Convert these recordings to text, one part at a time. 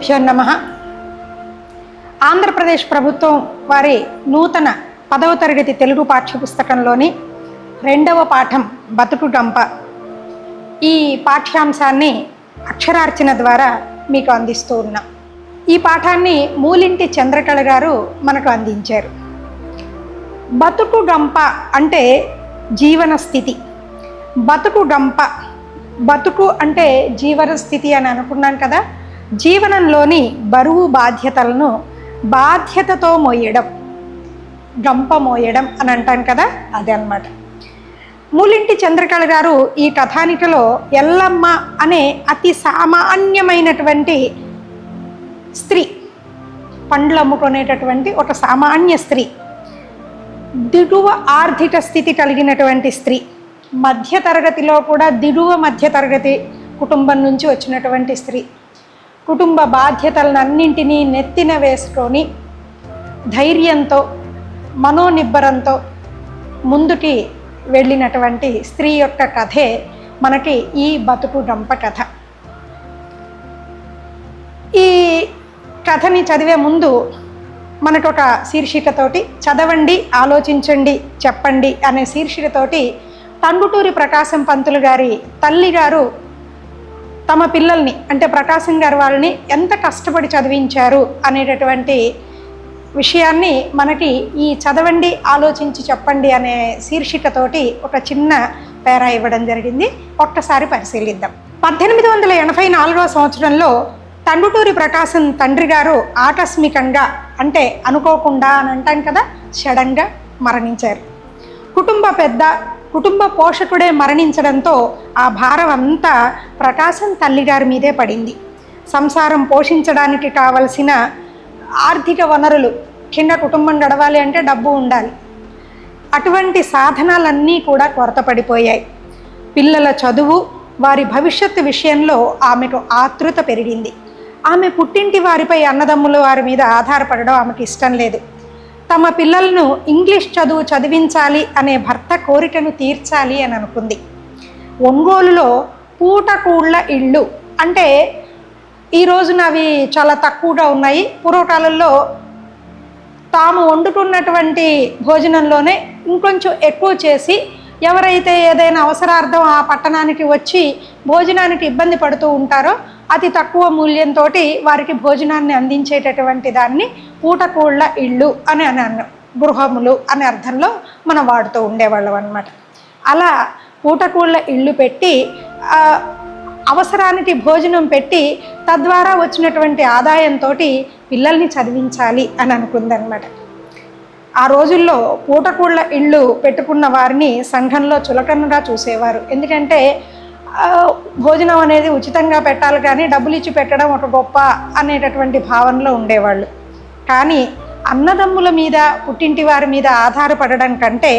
గురుభ్యో నమ. ఆంధ్రప్రదేశ్ ప్రభుత్వం వారి నూతన పదవ తరగతి తెలుగు పాఠ్యపుస్తకంలోని రెండవ పాఠం బతుకు గంప. ఈ పాఠ్యాంశాన్ని అక్షరార్చన ద్వారా మీకు అందిస్తూ ఉన్నాం. ఈ పాఠాన్ని మూలింటి చంద్రకళ గారు మనకు అందించారు. బతుకు గంప అంటే జీవన స్థితి. బతుకు గంప బతుకు అంటే జీవన స్థితి అని అనుకున్నాం కదా? జీవనంలోని బరువు బాధ్యతలను బాధ్యతతో మోయడం గంప మోయడం అని అంటాం కదా అదే అన్నమాట. మూలింటి చంద్రకళ గారు ఈ కథానికలో ఎల్లమ్మ అనే అతి సామాన్యమైనటువంటి స్త్రీ పండ్లు అమ్ముకునేటటువంటి ఒక సామాన్య స్త్రీ దిగువ ఆర్థిక స్థితి కలిగినటువంటి స్త్రీ మధ్య తరగతిలో కూడా దిగువ మధ్య తరగతి కుటుంబం నుంచి వచ్చినటువంటి స్త్రీ. కుటుంబ బాధ్యతలనన్నింటినీ నెత్తిన వేసుకొని ధైర్యంతో మనోనిబ్బరంతో ముందుకి వెళ్ళినటువంటి స్త్రీ యొక్క కథే మనకి ఈ బతుకు గంప కథ. ఈ కథని చదివే ముందు మనకు ఒక శీర్షికతోటి చదవండి ఆలోచించండి చెప్పండి అనే శీర్షికతోటి టంగుటూరి ప్రకాశం పంతులు గారి తల్లిగారు తమ పిల్లల్ని అంటే ప్రకాశం గారు వాళ్ళని ఎంత కష్టపడి చదివించారు అనేటటువంటి విషయాన్ని మనకి ఈ చదవండి ఆలోచించి చెప్పండి అనే శీర్షికతోటి ఒక చిన్న పేరా ఇవ్వడం జరిగింది. ఒక్కసారి పరిశీలిద్దాం. పద్దెనిమిది వందల ఎనభై నాలుగవ సంవత్సరంలో తండుటూరి ప్రకాశం తండ్రి గారు ఆకస్మికంగా అంటే అనుకోకుండా అని అంటాం కదా సడన్గా మరణించారు. కుటుంబ పెద్ద కుటుంబ పోషకుడే మరణించడంతో ఆ భారం అంతా ప్రకాశం తల్లిగారి మీదే పడింది. సంసారం పోషించడానికి కావలసిన ఆర్థిక వనరులు కింద కుటుంబం గడవాలి అంటే డబ్బు ఉండాలి. అటువంటి సాధనాలన్నీ కూడా కొరత పడిపోయాయి. పిల్లల చదువు వారి భవిష్యత్తు విషయంలో ఆమెకు ఆతృత పెరిగింది. ఆమె పుట్టింటి వారిపై అన్నదమ్ముల వారి మీద ఆధారపడడం ఆమెకు ఇష్టం లేదు. తమ పిల్లలను ఇంగ్లీష్ చదువు చదివించాలి అనే భర్త కోరికను తీర్చాలి అని అనుకుంది. ఒంగోలులో పూటకూళ్ళ ఇళ్ళు అంటే ఈ రోజున అవి చాలా తక్కువగా ఉన్నాయి. పూర్వకాలంలో తాము వండుకున్నటువంటి భోజనంలోనే ఇంకొంచెం ఎక్కువ చేసి ఎవరైతే ఏదైనా అవసరార్థం ఆ పట్టణానికి వచ్చి భోజనానికి ఇబ్బంది పడుతూ ఉంటారో అతి తక్కువ మూల్యంతో వారికి భోజనాన్ని అందించేటటువంటి దాన్ని పూటకూళ్ళ ఇళ్ళు అని అని అన్న గృహములు అనే అర్థంలో మనం వాడుతూ ఉండేవాళ్ళం అనమాట అలా పూటకూళ్ళ ఇళ్ళు పెట్టి అవసరానికి భోజనం పెట్టి తద్వారా వచ్చినటువంటి ఆదాయంతో పిల్లల్ని చదివించాలి అని అనుకుందనమాట ఆ రోజుల్లో పూటకూళ్ళ ఇళ్ళు పెట్టుకున్న వారిని సంఘంలో చులకనగా చూసేవారు. ఎందుకంటే భోజనం అనేది ఉచితంగా పెట్టాలి కానీ డబ్బులు ఇచ్చి పెట్టడం ఒక గొప్ప అనేటటువంటి భావనలో ఉండేవాళ్ళు. కానీ అన్నదమ్ముల మీద పుట్టింటి వారి మీద ఆధారపడడం కంటే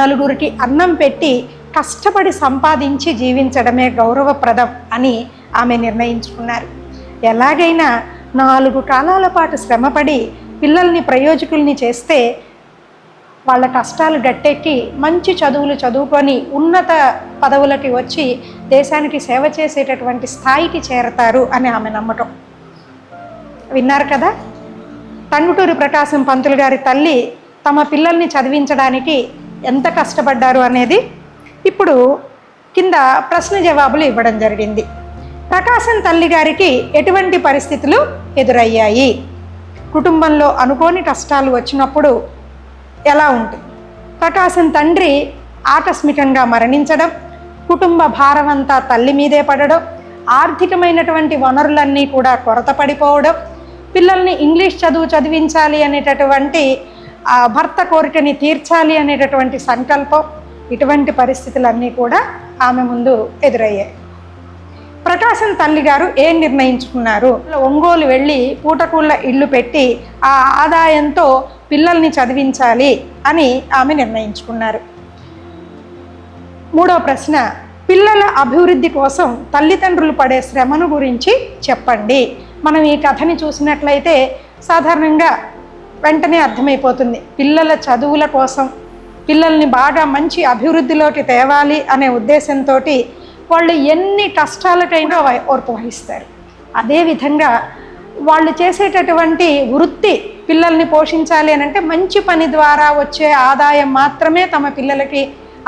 నలుగురికి అన్నం పెట్టి కష్టపడి సంపాదించి జీవించడమే గౌరవప్రదం అని ఆమె నిర్ణయించుకున్నారు. ఎలాగైనా నాలుగు కాలాల పాటు శ్రమపడి పిల్లల్ని ప్రయోజకుల్ని చేస్తే వాళ్ళ కష్టాలు గట్టెక్కి మంచి చదువులు చదువుకొని ఉన్నత పదవులకి వచ్చి దేశానికి సేవ చేసేటటువంటి స్థాయికి చేరతారు అని ఆమె నమ్మటం. విన్నారు కదా? టంగుటూరి ప్రకాశం పంతులు గారి తల్లి తమ పిల్లల్ని చదివించడానికి ఎంత కష్టపడ్డారు అనేది ఇప్పుడు కింద ప్రశ్న జవాబులు ఇవ్వడం జరిగింది. ప్రకాశం తల్లి గారికి ఎటువంటి పరిస్థితులు ఎదురయ్యాయి? కుటుంబంలో అనుకోని కష్టాలు వచ్చినప్పుడు ఎలా ఉంటుంది? ప్రకాశం తండ్రి ఆకస్మికంగా మరణించడం కుటుంబ భారమంతా తల్లి మీదే పడడం ఆర్థికమైనటువంటి వనరులన్నీ కూడా కొరత పడిపోవడం పిల్లల్ని ఇంగ్లీష్ చదువు చదివించాలి అనేటటువంటి భర్త కోరికని తీర్చాలి అనేటటువంటి సంకల్పం ఇటువంటి పరిస్థితులన్నీ కూడా ఆమె ముందు ఎదురయ్యాయి. ప్రకాశం తల్లి గారు ఏం నిర్ణయించుకున్నారు? ఒంగోలు వెళ్ళి పూటకూళ్ళ ఇల్లు పెట్టి ఆ ఆదాయంతో పిల్లల్ని చదివించాలి అని ఆమె నిర్ణయించుకున్నారు. మూడో ప్రశ్న పిల్లల అభివృద్ధి కోసం తల్లిదండ్రులు పడే శ్రమను గురించి చెప్పండి. మనం ఈ కథని చూసినట్లయితే సాధారణంగా వెంటనే అర్థమైపోతుంది. పిల్లల చదువుల కోసం పిల్లల్ని బాగా మంచి అభివృద్ధిలోకి తేవాలి అనే ఉద్దేశంతో వాళ్ళు ఎన్ని కష్టాలకైనా వ- ఓర్పు వహిస్తారు. అదేవిధంగా వాళ్ళు చేసేటటువంటి వృత్తి పిల్లల్ని పోషించాలి అని అంటే మంచి పని ద్వారా వచ్చే ఆదాయం మాత్రమే తమ పిల్లలకి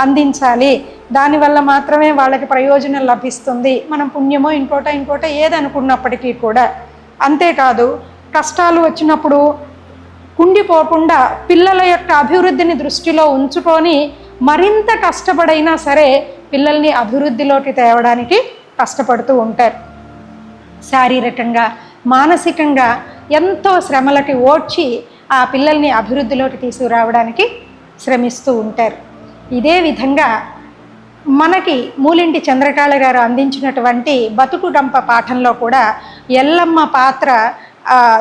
అందించాలి. దానివల్ల మాత్రమే వాళ్ళకి ప్రయోజనం లభిస్తుంది. మనం పుణ్యమో ఇంకోట ఇంకోట ఏదనుకున్నప్పటికీ కూడా. అంతేకాదు కష్టాలు వచ్చినప్పుడు కుండిపోకుండా పిల్లల యొక్క అభివృద్ధిని దృష్టిలో ఉంచుకొని మరింత కష్టపడైనా సరే పిల్లల్ని అభివృద్ధిలోకి తేవడానికి కష్టపడుతూ ఉంటారు. శారీరకంగా మానసికంగా ఎంతో శ్రమలకి ఓడ్చి ఆ పిల్లల్ని అభివృద్ధిలోకి తీసుకురావడానికి శ్రమిస్తూ ఉంటారు. ఇదే విధంగా మనకి మూలింటి చంద్రకాళ గారు అందించినటువంటి బతుకు గంప పాఠంలో కూడా ఎల్లమ్మ పాత్ర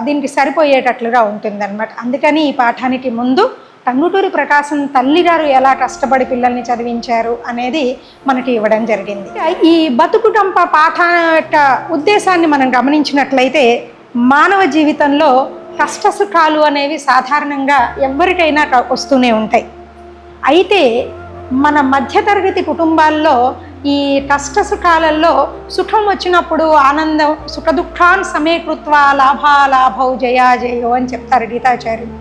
దీనికి సరిపోయేటట్లుగా ఉంటుందన్నమాట. అందుకని ఈ పాఠానికి ముందు టంగుటూరి ప్రకాశం తల్లిగారు ఎలా కష్టపడి పిల్లల్ని చదివించారు అనేది మనకి ఇవ్వడం జరిగింది. ఈ బతుకుటంప పాఠ యొక్క ఉద్దేశాన్ని మనం గమనించినట్లయితే మానవ జీవితంలో కష్ట సుఖాలు అనేవి సాధారణంగా ఎవరికైనా వస్తూనే ఉంటాయి. అయితే మన మధ్యతరగతి కుటుంబాల్లో ఈ కష్ట సుఖాలలో సుఖం వచ్చినప్పుడు ఆనందం సుఖ దుఃఖాన్ సమీకృత్వ లాభాలాభౌ జయా జయో అని చెప్తారు గీతాచార్యులు.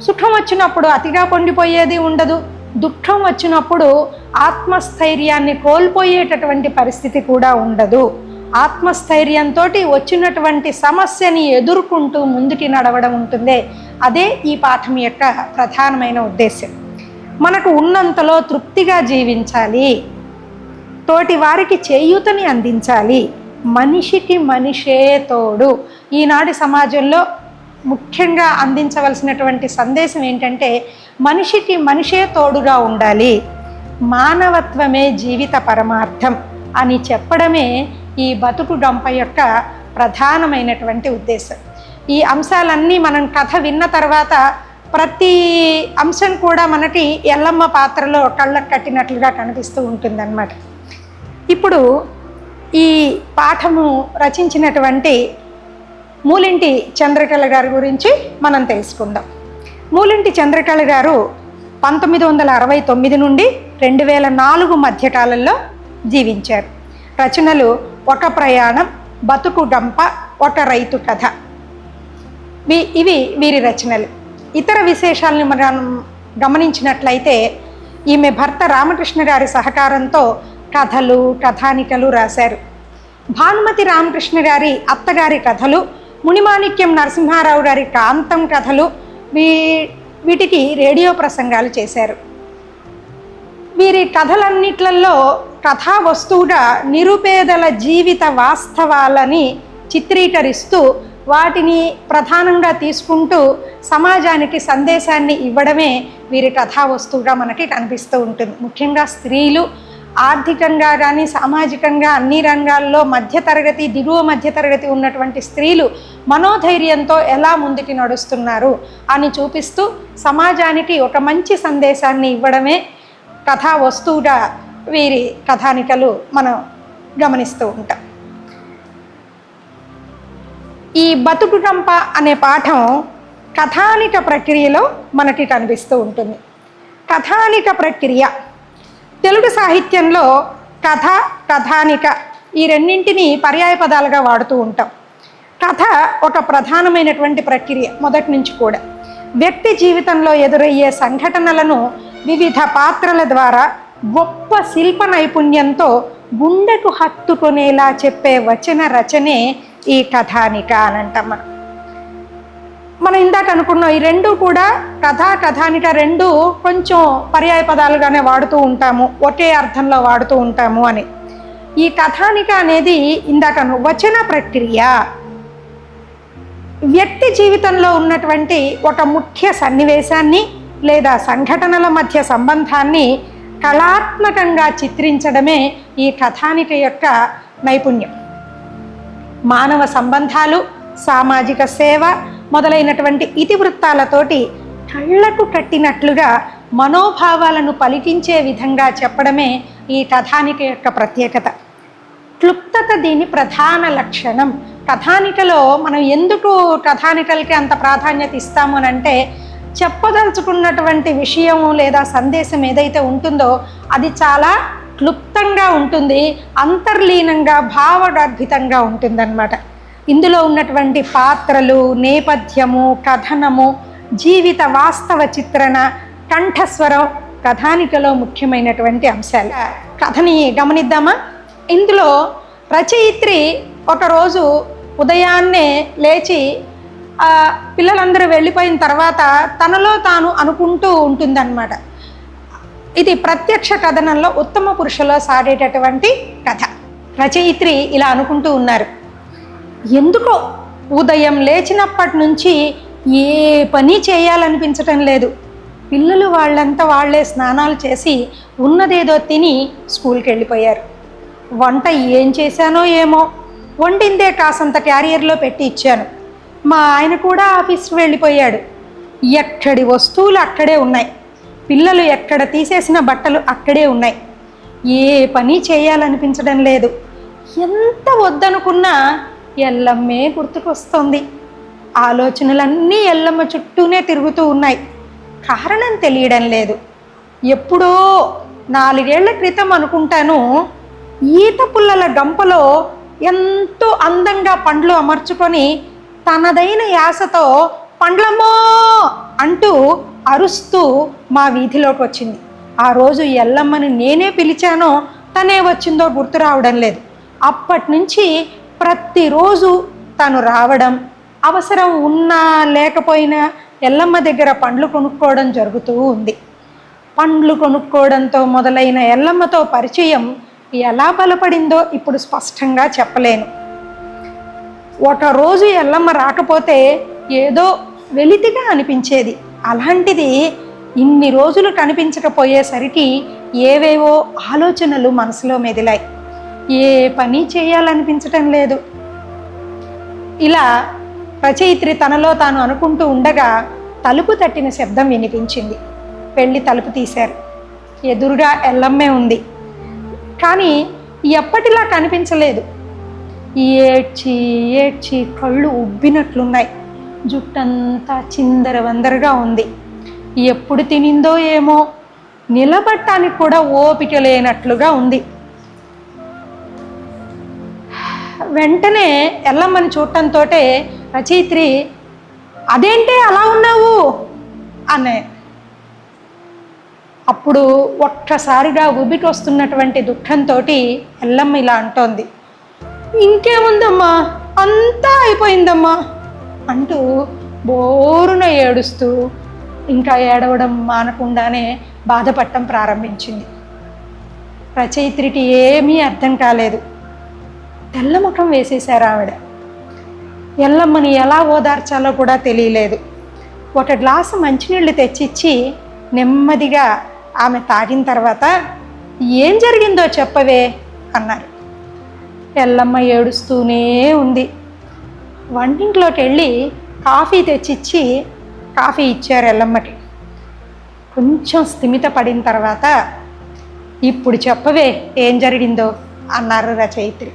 సుఖం వచ్చినప్పుడు అతిగా పొండిపోయేది ఉండదు. దుఃఖం వచ్చినప్పుడు ఆత్మస్థైర్యాన్ని కోల్పోయేటటువంటి పరిస్థితి కూడా ఉండదు. ఆత్మస్థైర్యంతో వచ్చినటువంటి సమస్యని ఎదుర్కొంటూ ముందుకి నడవడం ఉంటుందే. అదే ఈ పాఠం యొక్క ప్రధానమైన ఉద్దేశం మనకు ఉన్నంతలో తృప్తిగా జీవించాలి. తోటి వారికి చేయూతని అందించాలి. మనిషికి మనిషే తోడు. ఈనాటి సమాజంలో ముఖ్యంగా అందించవలసినటువంటి సందేశం ఏంటంటే మనిషికి మనిషే తోడుగా ఉండాలి. మానవత్వమే జీవిత పరమార్థం అని చెప్పడమే ఈ బతుకు డొంప యొక్క ప్రధానమైనటువంటి ఉద్దేశం. ఈ అంశాలన్నీ మనం కథ విన్న తర్వాత ప్రతి అంశం కూడా మనకి ఎల్లమ్మ పాత్రలో కళ్ళకు కట్టినట్లుగా కనిపిస్తూ ఉంటుందన్నమాట. ఇప్పుడు ఈ పాఠము రచించినటువంటి మూలింటి చంద్రకళ గారి గురించి మనం తెలుసుకుందాం. మూలింటి చంద్రకళ గారు పంతొమ్మిది వందల అరవై తొమ్మిది నుండి రెండు వేల నాలుగు మధ్యకాలంలో జీవించారు. రచనలు ఒక ప్రయాణం బతుకు గంప ఒక రైతు కథ. ఇవి వీరి రచనలు. ఇతర విశేషాలను మనం గమనించినట్లయితే ఈమె భర్త రామకృష్ణ గారి సహకారంతో కథలు కథానికలు రాశారు. భానుమతి రామకృష్ణ గారి అత్తగారి కథలు మునిమాణిక్యం నరసింహారావు గారి కాంతం కథలు వీ వీటికి రేడియో ప్రసంగాలు చేశారు. వీరి కథలన్నిట్లలో కథా వస్తువుగా నిరుపేదల జీవిత వాస్తవాలని చిత్రీకరిస్తూ వాటిని ప్రధానంగా తీసుకుంటూ సమాజానికి సందేశాన్ని ఇవ్వడమే వీరి కథా వస్తువుగా మనకి కనిపిస్తూ ఉంటుంది. ముఖ్యంగా స్త్రీలు ఆర్థికంగా కానీ సామాజికంగా అన్ని రంగాల్లో మధ్యతరగతి దిగువ మధ్యతరగతి ఉన్నటువంటి స్త్రీలు మనోధైర్యంతో ఎలా ముందుకి నడుస్తున్నారు అని చూపిస్తూ సమాజానికి ఒక మంచి సందేశాన్ని ఇవ్వడమే కథా వస్తువుగా వీరి కథానికలు మనం గమనిస్తూ ఉంటాం. ఈ బతుకు గంప అనే పాఠం కథానిక ప్రక్రియలో మనకి కనిపిస్తూ ఉంటుంది. కథానిక ప్రక్రియ. తెలుగు సాహిత్యంలో కథ కథానిక ఈ రెండింటిని పర్యాయ పదాలుగా వాడుతూ ఉంటాం. కథ ఒక ప్రధానమైనటువంటి ప్రక్రియ మొదటి నుంచి కూడా. వ్యక్తి జీవితంలో ఎదురయ్యే సంఘటనలను వివిధ పాత్రల ద్వారా గొప్ప శిల్ప నైపుణ్యంతో గుండెకు హత్తుకునేలా చెప్పే వచన రచనే ఈ కథానిక అని అంటాం మనం మనం ఇందాక అనుకున్నాం ఈ రెండు కూడా కథ కథానిక రెండు కొంచెం పర్యాయ పదాలుగానే వాడుతూ ఉంటాము ఒకే అర్థంలో వాడుతూ ఉంటాము అని. ఈ కథానిక అనేది ఇందాక అను- వచన ప్రక్రియ. వ్యక్తి జీవితంలో ఉన్నటువంటి ఒక ముఖ్య సన్నివేశాన్ని లేదా సంఘటనల మధ్య సంబంధాన్ని కళాత్మకంగా చిత్రించడమే ఈ కథానిక యొక్క నైపుణ్యం. మానవ సంబంధాలు సామాజిక సేవ మొదలైనటువంటి ఇతివృత్తాలతోటి కళ్ళకు కట్టినట్లుగా మనోభావాలను పలికించే విధంగా చెప్పడమే ఈ కథానిక యొక్క ప్రత్యేకత. క్లుప్తత దీని ప్రధాన లక్షణం. కథానికలో మనం ఎందుకు కథానికలకి అంత ప్రాధాన్యత ఇస్తాము అని అంటే చెప్పదలుచుకున్నటువంటి విషయం లేదా సందేశం ఏదైతే ఉంటుందో అది చాలా క్లుప్తంగా ఉంటుంది అంతర్లీనంగా భావగర్భితంగా ఉంటుందన్నమాట. ఇందులో ఉన్నటువంటి పాత్రలు నేపథ్యము కథనము జీవిత వాస్తవ చిత్రణ కంఠస్వరం కథానికలో ముఖ్యమైనటువంటి అంశాలు. కథని గమనిద్దామా? ఇందులో రచయిత్రి ఒకరోజు ఉదయాన్నే లేచి పిల్లలందరూ వెళ్ళిపోయిన తర్వాత తనలో తాను అనుకుంటూ ఉంటుందన్నమాట. ఇది ప్రత్యక్ష కథనంలో ఉత్తమ పురుషులో సాడేటటువంటి కథ. రచయిత్రి ఇలా అనుకుంటూ ఉన్నారు. ఎందుకో ఉదయం లేచినప్పటి నుంచి ఏ పని చేయాలనిపించటం లేదు. పిల్లలు వాళ్ళంతా వాళ్ళే స్నానాలు చేసి ఉన్నదేదో తిని స్కూల్కి వెళ్ళిపోయారు వంట ఏం చేశానో ఏమో వండిందే కాసంత క్యారియర్లో పెట్టి ఇచ్చాను. మా ఆయన కూడా ఆఫీస్కి వెళ్ళిపోయాడు. ఎక్కడి వస్తువులు అక్కడే ఉన్నాయి. పిల్లలు ఎక్కడ తీసేసిన బట్టలు అక్కడే ఉన్నాయి. ఏ పని చేయాలనిపించడం లేదు. ఎంత వద్దనుకున్నా ఎల్లమ్మే గుర్తుకొస్తుంది. ఆలోచనలన్నీ ఎల్లమ్మ చుట్టూనే తిరుగుతూ ఉన్నాయి. కారణం తెలియడం లేదు. ఎప్పుడో నాలుగేళ్ళ క్రితం అనుకుంటాను ఈత పుల్లల గంపలో ఎంతో అందంగా పండ్లు అమర్చుకొని తనదైన యాసతో పండ్లమ్మో అంటూ అరుస్తూ మా వీధిలోకి వచ్చింది ఆ రోజు ఎల్లమ్మని నేనే పిలిచానో తనే వచ్చిందో గుర్తు రావడం లేదు. అప్పటి నుంచి ప్రతిరోజు తను రావడం అవసరం ఉన్నా లేకపోయినా ఎల్లమ్మ దగ్గర పండ్లు కొనుక్కోవడం జరుగుతూ ఉంది. పండ్లు కొనుక్కోవడంతో మొదలైన ఎల్లమ్మతో పరిచయం ఎలా బలపడిందో ఇప్పుడు స్పష్టంగా చెప్పలేను. ఒక రోజు ఎల్లమ్మ రాకపోతే ఏదో వెలితిగా అనిపించేది. అలాంటిది ఇన్ని రోజులు కనిపించకపోయేసరికి ఏవేవో ఆలోచనలు మనసులో మెదిలాయి. ఏ పని చేయాలనిపించటం లేదు. ఇలా రచయిత్రి తనలో తాను అనుకుంటూ ఉండగా తలుపు తట్టిన శబ్దం వినిపించింది. వెళ్ళి తలుపు తీశారు. ఎదురుగా ఎల్లమ్మే ఉంది. కానీ ఎప్పటిలా కనిపించలేదు. ఏడ్చి ఏడ్చి కళ్ళు ఉబ్బినట్లున్నాయి. జుట్టంతా చిందర వందరగా ఉంది. ఎప్పుడు తినిందో ఏమో నిలబట్టానికి కూడా ఓపిక లేనట్లుగా ఉంది. వెంటనే ఎల్లమ్మని చూడటంతో రచయిత్రి అదేంటే అలా ఉన్నావు? అనే. అప్పుడు ఒక్కసారిగా ఉబికి వస్తున్నటువంటి దుఃఖంతో ఎల్లమ్మ ఇలా అంటోంది. ఇంకేముందమ్మా? అంతా అయిపోయిందమ్మా. అంటూ బోరున ఏడుస్తూ ఇంకా ఏడవడం మానకుండానే బాధపడటం ప్రారంభించింది. రచయిత్రికి ఏమీ అర్థం కాలేదు. తెల్ల ముఖం వేసేశారు ఆవిడ. ఎల్లమ్మని ఎలా ఓదార్చాలో కూడా తెలియలేదు. ఒక గ్లాసు మంచినీళ్ళు తెచ్చిచ్చి నెమ్మదిగా ఆమె తాగిన తర్వాత ఏం జరిగిందో చెప్పవే అన్నారు. ఎల్లమ్మ ఏడుస్తూనే ఉంది. వంటింట్లోకి వెళ్ళి కాఫీ తెచ్చిచ్చి కాఫీ ఇచ్చారు ఎల్లమ్మకి కొంచెం స్థిమిత పడిన తర్వాత ఇప్పుడు చెప్పవే ఏం జరిగిందో? అన్నారు రచయిత్రి.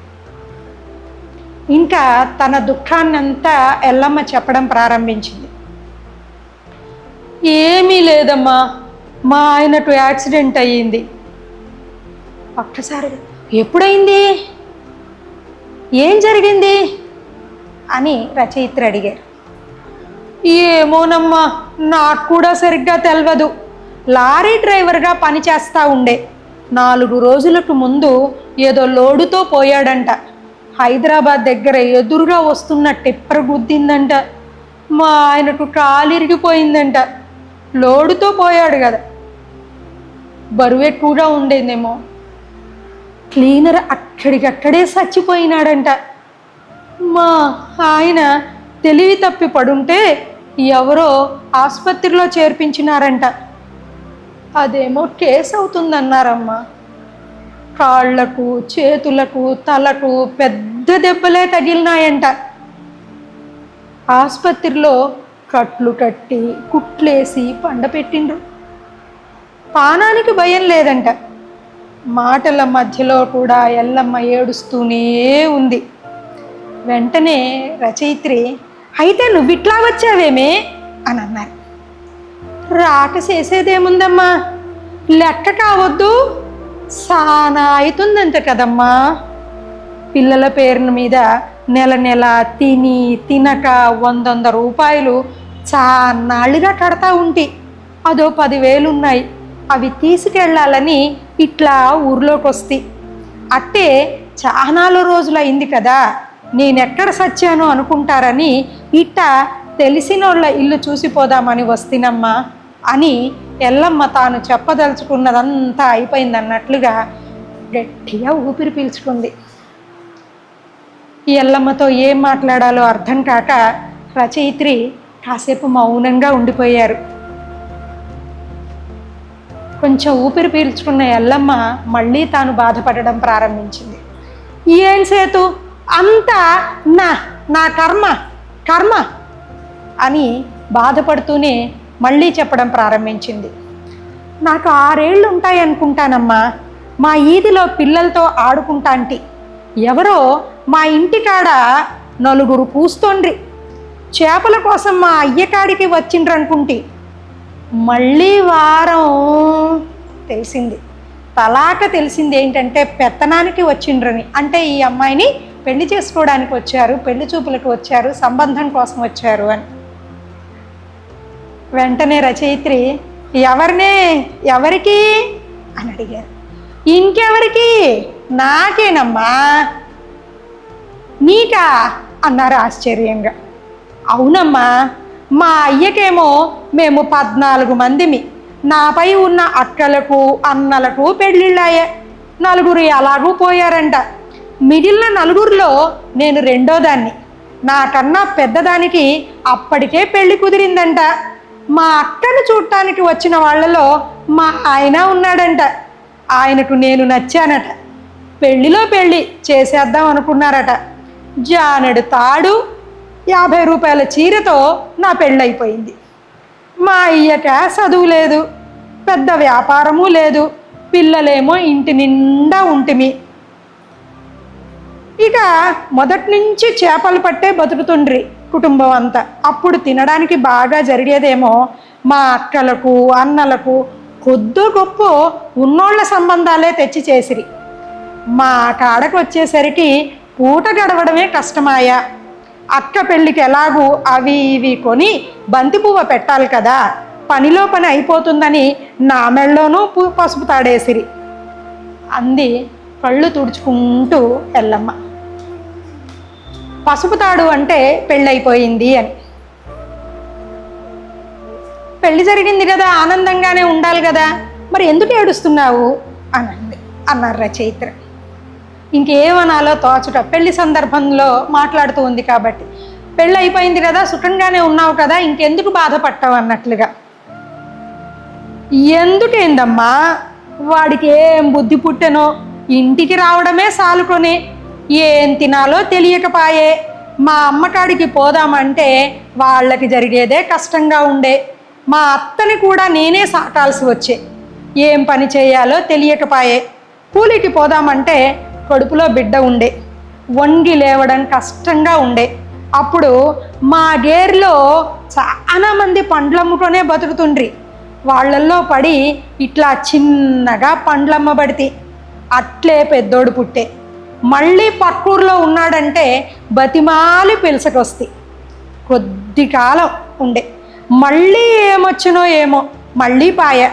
ఇంకా తన దుఃఖాన్నంతా ఎల్లమ్మ చెప్పడం ప్రారంభించింది. ఏమీ లేదమ్మా మా ఆయనకు యాక్సిడెంట్ అయ్యింది. ఒక్కసారి ఎప్పుడైంది ఏం జరిగింది? అని రచయిత్రి అడిగారు. ఏమోనమ్మా నాకు కూడా సరిగ్గా తెలియదు లారీ డ్రైవర్గా పనిచేస్తూ ఉండే. నాలుగు రోజులకు ముందు ఏదో లోడుతో పోయాడంట. హైదరాబాద్ దగ్గర ఎదురుగా వస్తున్న టిప్పర్ గుద్దిందంట. మా ఆయనకు కాలు ఇరిగిపోయిందంట. లోడుతో పోయాడు కదా. బరువు ఎక్కువగా ఉండేదేమో. క్లీనర్ అక్కడికక్కడే చచ్చిపోయినాడంట. మా ఆయన తెలివి తప్పి పడుంటే ఎవరో ఆసుపత్రిలో చేర్పించినారంట. అదేమో కేసు అవుతుందన్నారమ్మా కాళ్ళకు చేతులకు తలకు పెద్ద దెబ్బలే తగిలినాయంట. ఆసుపత్రిలో కట్లు కట్టి కుట్లేసి పండపెట్టిండ్రు. పానానికి భయం లేదంట. మాటల మధ్యలో కూడా ఎల్లమ్మ ఏడుస్తూనే ఉంది. వెంటనే రచయిత్రి అయితే నువ్వు ఇట్లా వచ్చావేమే? అని అన్నారు. రాక చేసేదేముందమ్మా? లెక్క కావద్దు. సానా అవుతుందంత కదమ్మా. పిల్లల పేరుని మీద నెల నెల తిని తినక వందొంద రూపాయలు చాన్నాళ్ళుగా కడతా ఉంటి. అదో పదివేలు ఉన్నాయి అవి తీసుకెళ్ళాలని ఇట్లా ఊర్లోకి వస్తాయి అట్టే చానాలు రోజులైంది కదా నేనెక్కడ సచ్చాను అనుకుంటారని ఇట్ట తెలిసినోళ్ళ ఇల్లు చూసిపోదామని వస్తినమ్మా అని ఎల్లమ్మ తాను చెప్పదలుచుకున్నదంతా అయిపోయింది అన్నట్లుగా గట్టిగా ఊపిరి పీల్చుకుంది. ఈ ఎల్లమ్మతో ఏం మాట్లాడాలో అర్థం కాక రచయిత్రి కాసేపు మౌనంగా ఉండిపోయారు. కొంచెం ఊపిరి పీల్చుకున్న ఎల్లమ్మ మళ్ళీ తాను బాధపడడం ప్రారంభించింది. ఏం సేతు? అంతా నా నా కర్మ కర్మ అని బాధపడుతూనే మళ్ళీ చెప్పడం ప్రారంభించింది. నాకు ఆరేళ్ళు ఉంటాయి అనుకుంటానమ్మా మా ఈదిలో పిల్లలతో ఆడుకుంటాంటి ఎవరో మా ఇంటికాడ నలుగురు కూస్తోండ్రి చేపల కోసం మా అయ్యకాడికి వచ్చిండ్రు అనుకుంటి మళ్ళీ వారం తెలిసింది. తలాక తెలిసింది ఏంటంటే పెత్తనానికి వచ్చిండ్రని. అంటే ఈ అమ్మాయిని పెళ్ళి చేసుకోవడానికి వచ్చారు పెళ్ళి చూపులకు వచ్చారు సంబంధం కోసం వచ్చారు అని. వెంటనే రచయిత్రి ఎవరినే? ఎవరికి? అని అడిగారు. ఇంకెవరికి? నాకేనమ్మా. నీకా? అన్నారు ఆశ్చర్యంగా. అవునమ్మా. మా అయ్యకేమో మేము పద్నాలుగు మందిమి. నాపై ఉన్న అక్కలకు అన్నలకు పెళ్ళిళ్ళాయే నలుగురు ఎలాగూ పోయారంట. మిగిలిన నలుగురిలో నేను రెండోదాన్ని. నాకన్నా పెద్దదానికి అప్పటికే పెళ్ళి కుదిరిందంట. మా అక్కను చూడటానికి వచ్చిన వాళ్ళలో మా ఆయన ఉన్నాడంట. ఆయనకు నేను నచ్చానట. పెళ్ళిలో పెళ్ళి చేసేద్దాం అనుకున్నారట. జానడు తాడు యాభై రూపాయల చీరతో నా పెళ్ళైపోయింది. మా అయ్యక చదువు లేదు పెద్ద వ్యాపారము లేదు పిల్లలేమో ఇంటి నిండా ఉంటిమి. ఇక మొదటి నుంచి చేపలు పట్టే బతుకుతుండ్రి కుటుంబం అంతా. అప్పుడు తినడానికి బాగా జరిగేదేమో మా అక్కలకు అన్నలకు కొద్దు గొప్ప ఉన్నోళ్ళ సంబంధాలే తెచ్చి చేసిరి. మా కాడకు వచ్చేసరికి పూట గడవడమే కష్టమాయా. అక్క పెళ్ళికి ఎలాగూ అవి ఇవి కొని బంతి పువ్వ పెట్టాలి కదా పనిలో పని అయిపోతుందని నా మెళ్ళలోనూ పు- పసుపు తాడేసిరి. అంది కళ్ళు తుడుచుకుంటూ ఎల్లమ్మ. పసుపు తాడు అంటే పెళ్ళైపోయింది అని. పెళ్ళి జరిగింది కదా ఆనందంగానే ఉండాలి కదా మరి ఎందుకు ఏడుస్తున్నావు? అనండి అన్నారు రచయిత్ర ఇంకేమనాలో తోచట. పెళ్ళి సందర్భంలో మాట్లాడుతూ ఉంది కాబట్టి. పెళ్ళి అయిపోయింది కదా సుఖంగానే ఉన్నావు కదా ఇంకెందుకు బాధపడ్డావు అన్నట్లుగా. ఎందుకేందమ్మా? వాడికి ఏం బుద్ధి పుట్టెనో? ఇంటికి రావడమే సాలుకొని ఏం తినాలో తెలియకపాయే. మా అమ్మకాడికి పోదామంటే వాళ్ళకి జరిగేదే కష్టంగా ఉండే. మా అత్తని కూడా నేనే సాకాల్సి వచ్చే. ఏం పని చేయాలో తెలియకపాయే. కూలికి పోదామంటే కడుపులో బిడ్డ ఉండే వంగి లేవడం కష్టంగా ఉండే. అప్పుడు మా గేర్లో చాలా మంది పండ్లమ్ముకొనే బతుకుతుండ్రి. వాళ్ళల్లో పడి ఇట్లా చిన్నగా పండ్లమ్మబడితే అట్లే పెద్దోడు పుట్టే. మళ్ళీ పక్కూర్లో ఉన్నాడంటే బతిమాలి పిలుసకొస్తే. కొద్ది కాలం ఉండే. మళ్ళీ ఏమొచ్చినో ఏమో మళ్ళీ పాయ.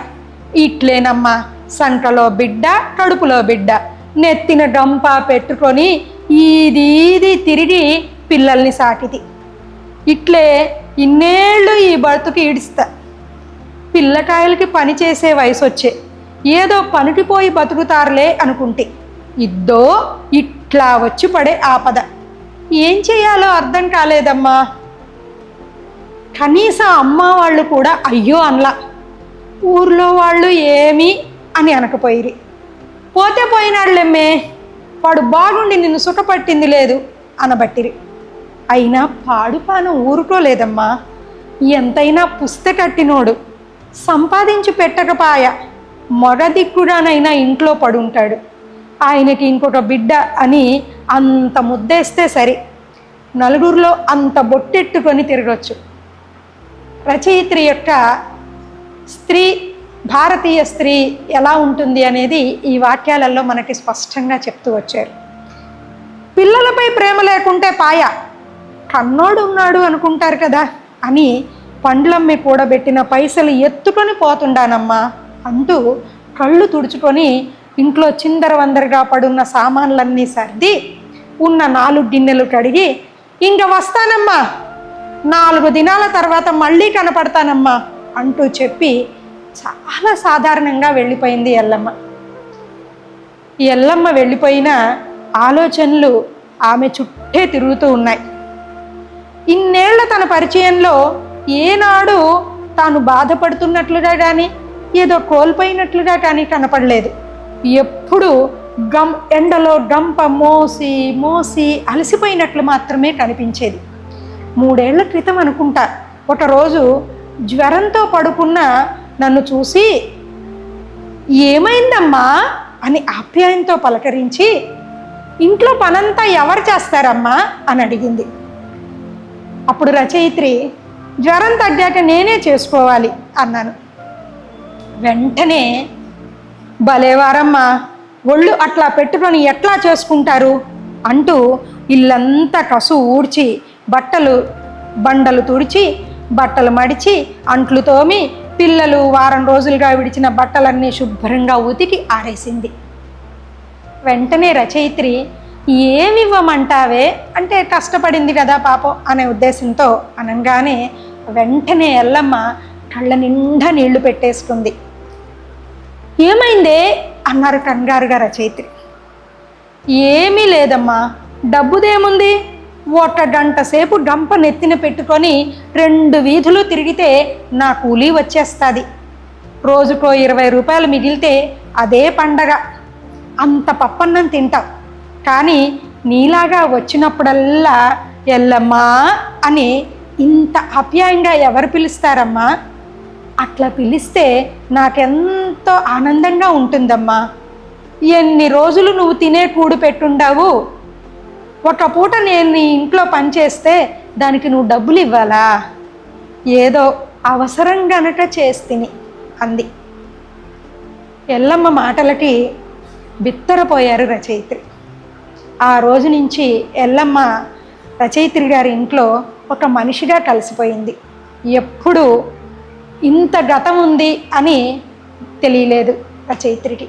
ఇట్లేనమ్మా సంకలో బిడ్డ కడుపులో బిడ్డ. నెత్తిన డంప పెట్టుకొని ఇది తిరిగి పిల్లల్ని సాకితి ఇట్లే ఇన్నేళ్ళు ఈ బతుకు ఈడిస్తా. పిల్లకాయలకి పని చేసే వయసు వచ్చే ఏదో పనికిపోయి బతుకుతారులే అనుకుంటే. ఇద్దో ఇట్లా వచ్చి పడే ఆపద. ఏం చేయాలో అర్థం కాలేదమ్మా. కనీసం అమ్మ వాళ్ళు కూడా అయ్యో అనలా. ఊర్లో వాళ్ళు ఏమి అని అనకపోయిరి. పోతే పోయినాళ్ళెమ్మే వాడు బాగుండి నిన్ను సుఖపట్టింది లేదు అనబట్టిరి. అయినా పాడుపాను ఊరుకోలేదమ్మా ఎంతైనా పుస్తకట్టినోడు సంపాదించి పెట్టకపాయ. మొగదిక్కుడానైనా ఇంట్లో పడుంటాడు. ఆయనకి ఇంకొక బిడ్డ అని అంత ముద్దేస్తే సరి. నలుగురిలో అంత బొట్టెట్టుకొని తిరగచ్చు. రచయిత్రి యొక్క స్త్రీ భారతీయ స్త్రీ ఎలా ఉంటుంది అనేది ఈ వాక్యాలలో మనకి స్పష్టంగా చెప్తూ వచ్చారు. పిల్లలపై ప్రేమ లేకుంటే పాయ. కన్నోడు ఉన్నాడు అనుకుంటారు కదా అని పండ్లమ్మి కూడబెట్టిన పైసలు ఎత్తుకొని పోతుండానమ్మా అంటూ కళ్ళు తుడుచుకొని ఇంట్లో చిందర వందరగా పడున్న సామాన్లన్నీ సర్ది ఉన్న నాలుగు గిన్నెలు కడిగి ఇంక వస్తానమ్మా. నాలుగు దినాల తర్వాత మళ్ళీ కనపడతానమ్మా అంటూ చెప్పి చాలా సాధారణంగా వెళ్ళిపోయింది ఎల్లమ్మ. ఎల్లమ్మ వెళ్ళిపోయిన ఆలోచనలు ఆమె చుట్టే తిరుగుతూ ఉన్నాయి. ఇన్నేళ్ళ తన పరిచయంలో ఏనాడు తాను బాధపడుతున్నట్లుగా కానీ ఏదో కోల్పోయినట్లుగా కానీ కనపడలేదు. ఎప్పుడు గం ఎండలో గంప మోసి మోసి అలసిపోయినట్లు మాత్రమే కనిపించేది. మూడేళ్ళ క్రితం అనుకుంటా ఒకరోజు జ్వరంతో పడుకున్న నన్ను చూసి ఏమైందమ్మా? అని ఆప్యాయంతో పలకరించి ఇంట్లో పనంతా ఎవరు చేస్తారమ్మా? అని అడిగింది. అప్పుడు రచయిత్రి జ్వరం తగ్గాక నేనే చేసుకోవాలి అన్నాను. వెంటనే భలేవారమ్మా ఒళ్ళు అట్లా పెట్టుకొని ఎట్లా చేసుకుంటారు? అంటూ ఇల్లంతా కసు ఊడ్చి బట్టలు బండలు తుడిచి బట్టలు మడిచి అంట్లు తోమి పిల్లలు వారం రోజులుగా విడిచిన బట్టలన్నీ శుభ్రంగా ఉతికి ఆరేసింది. వెంటనే రచయిత్రి ఏమివ్వమంటావే? అంటే కష్టపడింది కదా పాపం అనే ఉద్దేశంతో అనగానే వెంటనే ఎల్లమ్మ కళ్ళ నిండా నీళ్ళు పెట్టేసుకుంది. ఏమైందే? అన్నారు కంగారుగా రచయిత్రి. ఏమీ లేదమ్మా డబ్బుదేముంది? ఒక గంట సేపు గంప నెత్తిన పెట్టుకొని రెండు వీధులు తిరిగితే నా కూలీ వచ్చేస్తుంది. రోజుకో ఇరవై రూపాయలు మిగిలితే అదే పండగ. అంత పప్పన్నం తింటాం. కానీ నీలాగా వచ్చినప్పుడల్లా ఎల్లమ్మా అని ఇంత అప్యాయంగా ఎవరు పిలుస్తారమ్మా? అట్లా పిలిస్తే నాకెంతో ఆనందంగా ఉంటుందమ్మా. ఎన్ని రోజులు నువ్వు తినే కూడు పెట్టుండావు? ఒక పూట నేను నీ ఇంట్లో పనిచేస్తే దానికి నువ్వు డబ్బులు ఇవ్వాలా? ఏదో అవసరం గనక చేస్తిని అంది. ఎల్లమ్మ మాటలకి బిత్తరపోయారు రచయిత్రి. ఆ రోజు నుంచి ఎల్లమ్మ రచయిత్రి గారి ఇంట్లో ఒక మనిషిగా కలిసిపోయింది. ఎప్పుడు ఇంత గతం ఉంది అని తెలియలేదు రచయిత్రికి.